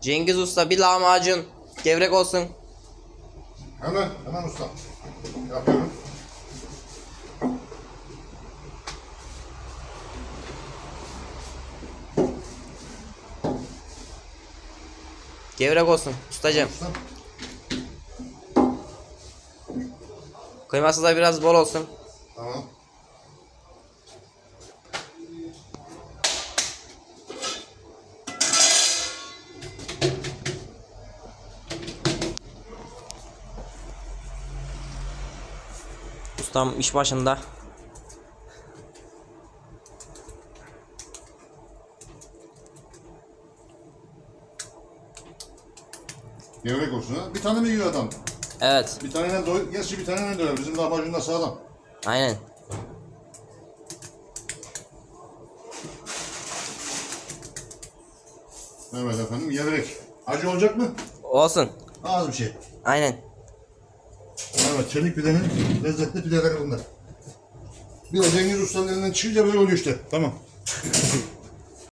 Cengiz Usta bir lahmacun gevrek olsun. Hemen, hemen usta. Yapıyorum. Gevrek olsun ustacığım. Usta. Kıyması da biraz bol olsun. Tamam. Ustam iş başında. Gevrek olsun ha. Bir tane mi yiyor adam? Evet. Bir taneyle doy... Gerçi bir taneyle doyar. Bizim lahmacun sağlam. Aynen. Evet efendim gevrek. Acı olacak mı? Olsun. Az bir şey. Aynen. Evet çelik pidenin lezzetli pideleri bunlar. Bir de Cengiz Usta'nın elinden çıkınca böyle oluyor işte. Tamam.